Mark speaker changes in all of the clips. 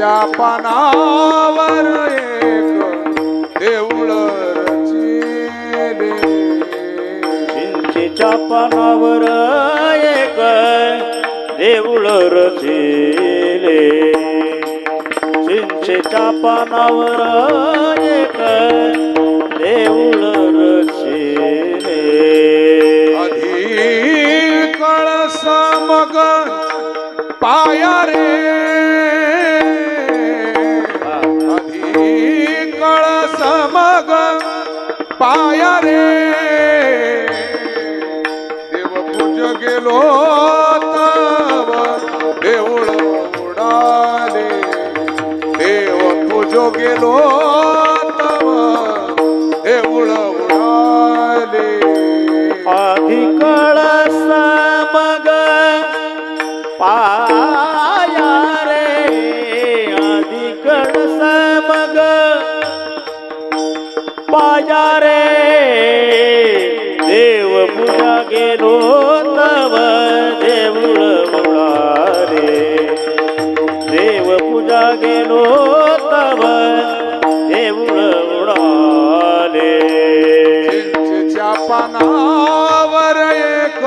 Speaker 1: चिंचेच्या पानावर एक देऊळ
Speaker 2: चिंचेच्या पानावर एक देऊळ रचिले. चिंचेच्या पानावर एक देऊळ रचिले.
Speaker 1: आधी कळस मग पाया रे. पाया रे देव पूज गेलो तव देऊळ उडाले देव पूज गेलो तव देऊळ उडाले
Speaker 2: आधी कळस मग पाया रे आधी कळस पाया रे देव पूजा गेलो नव देऊळ रे देव पूजा गेलो तव देऊळ उडाले
Speaker 1: चिंचेच्या पानावर एक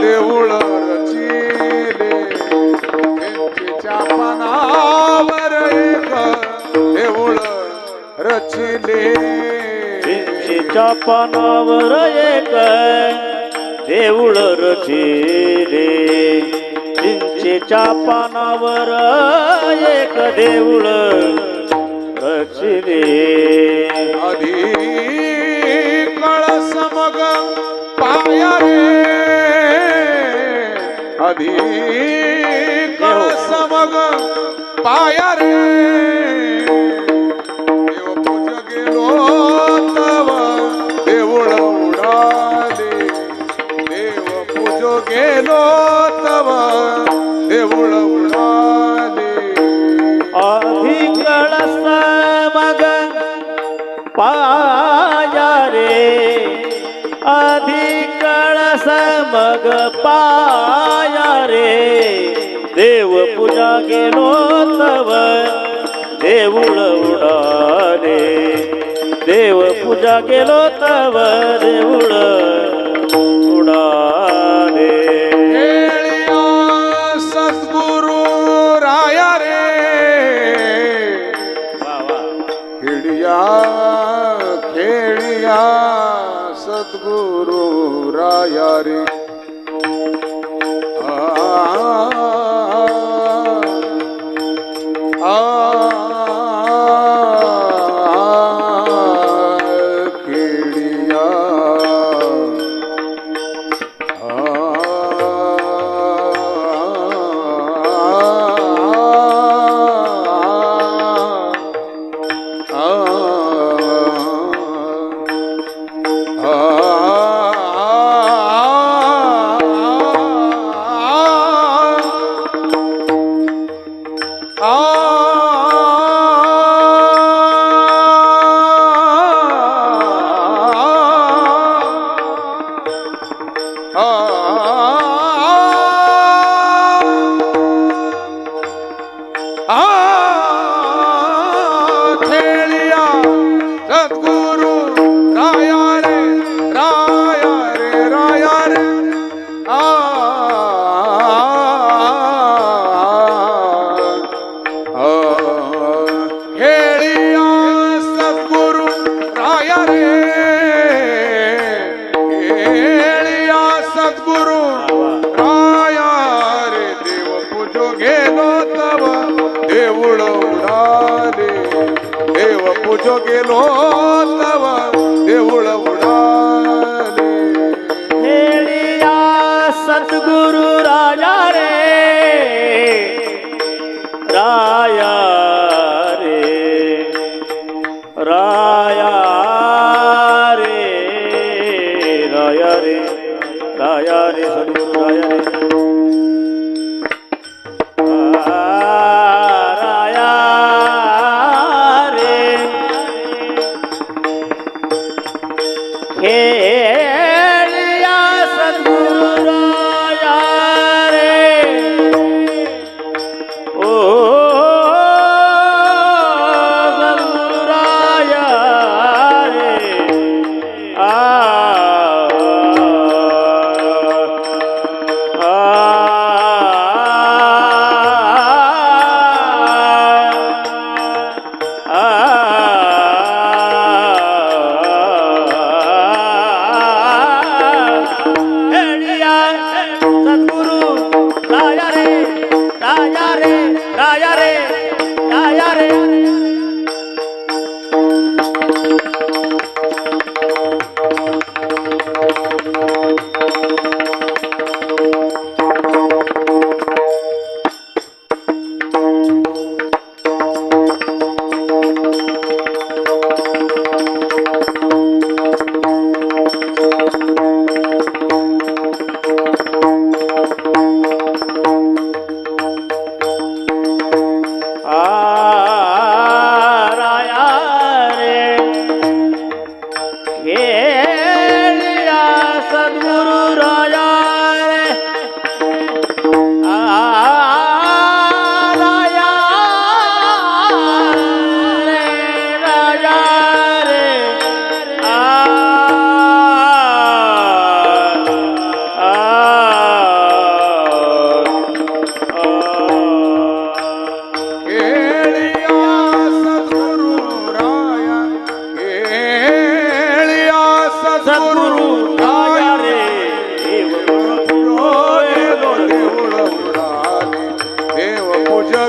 Speaker 1: देऊळ रचिले. चिंचेच्या पानावर एक देऊळ रचिले.
Speaker 2: चिंचेच्या पानावर एक देऊळ रचिले. चिंचेच्या पानावर एक देऊळ रचिले.
Speaker 1: आधी कळस मग पाया रे आधी कळस मग पाया रे
Speaker 2: पाया रे. आधी कळस मग पाया रे. देव पूजा गेलो तव देऊळ उडाले देव पूजा गेलो तव देऊळ
Speaker 1: सद्गुरु राया रे सद्गुरु राया रे राया रे राया रे। आ। खेळिया सद्गुरु राया रे। खेळिया सद्गुरु राया रे। देव पूजो गेलो तव देऊळ उडाले देव पूजो गेलो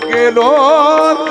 Speaker 2: ગેલો